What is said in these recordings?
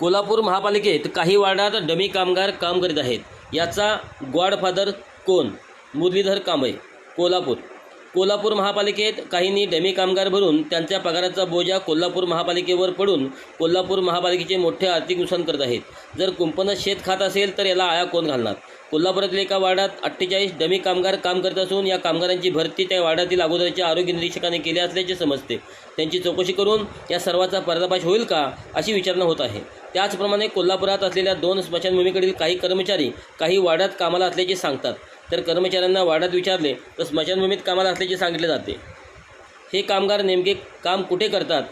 कोल्हापूर महापालिकेत काही वार्डात डमी कामगार काम करीत आहेत. याचा गॉडफादर कोण? मुरलीधर कांबळे कोल्हापूर. कोल्हापूर महापालिकेत काहींनी डमी कामगार भरून त्यांच्या पगाराचा बोजा कोल्हापूर महापालिकेवर पडून कोल्हापूर महापालिकेचे मोठे आर्थिक नुकसान करत आहेत. जर कुंपणं शेत खात असेल तर याला आळा कोण घालणार? कोल्हापुरातील एका वार्डात अठ्ठेचाळीस डमी कामगार काम करत असून या कामगारांची भरती त्या वार्डातील अगोदरच्या आरोग्य निरीक्षकाने केली असल्याचे समजते. त्यांची चौकशी करून या सर्वाचा पर्दाफाश होईल का अशी विचारणा होत आहे. त्याचप्रमाणे कोल्हापुरात असलेल्या दोन स्मशानभूमीकडील काही कर्मचारी काही वार्डात कामाला असल्याचे सांगतात. तर कर्मचाऱ्यांना वाढत विचारले तर स्मशानभूमीत कामाला असल्याचे सांगितले जाते. हे कामगार नेमके काम कुठे करतात?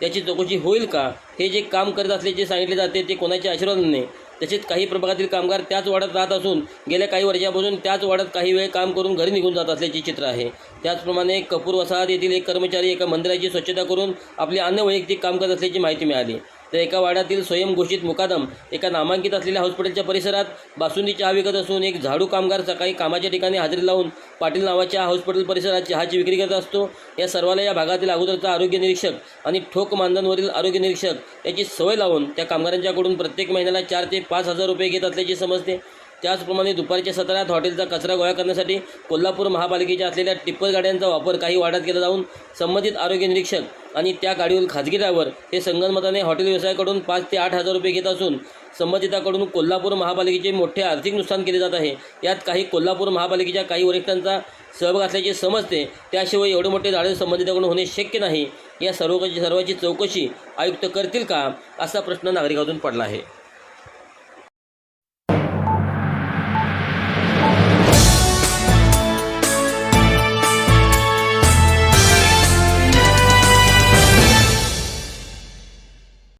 त्याची चौकशी होईल का? हे जे काम करत असल्याचे सांगितले जाते ते कोणाच्या आशीर्वादाने? तसेच काही प्रभागातील कामगार त्याच वाड्यात राहत असून गेल्या काही वर्षापासून त्याच वाड्यात काही वेळ काम करून घरी निघून जात असल्याचे चित्र आहे. त्याचप्रमाणे कपूर वसाहत येथील एक कर्मचारी एका मंदिराची स्वच्छता करून आपले अन्य वैयक्तिक काम करत असल्याची माहिती मिळाली. तर एका वाड्यातील स्वयंघोषित मुकादम एका नामांकित असलेल्या हॉस्पिटलच्या परिसरात बासुंदी चहा विकत असून एक झाडू कामगार सकाळी कामाच्या ठिकाणी हजेरी लावून पाटील नावाच्या हॉस्पिटल परिसरात चहाची विक्री करत असतो. या सर्वाला या भागातील अगोदरचा आरोग्य निरीक्षक आणि ठोक मानधनवरील आरोग्य निरीक्षक याची सवय लावून त्या कामगारांच्याकडून प्रत्येक महिन्याला चार ते पाच हजार रुपये घेत असल्याचे समजते. त्याचप्रमाणे दुपारच्या सत्रात हॉटेलचा कचरा गोळा करण्यासाठी कोल्हापूर महापालिकेच्या असलेल्या टिप्पर गाड्यांचा वापर काही वाड्यात केला जाऊन संबंधित आरोग्य निरीक्षक आणि त्या गाडीवरील खाजगी ड्रायव्हर हे संगनमताने हॉटेल व्यवसायाकडून पाच ते आठ हजार रुपये घेत असून संबंधिताकडून कोल्हापूर महापालिकेचे मोठे आर्थिक नुकसान केले जात आहे. यात काही कोल्हापूर महापालिकेच्या काही वरिष्ठांचा सहभाग असल्याचे समजते. त्याशिवाय एवढे मोठे धाडे संबंधिताकडून होणे शक्य नाही. या सर्व सर्वाची चौकशी आयुक्त करतील का? असा प्रश्न नागरिकातून पडला आहे.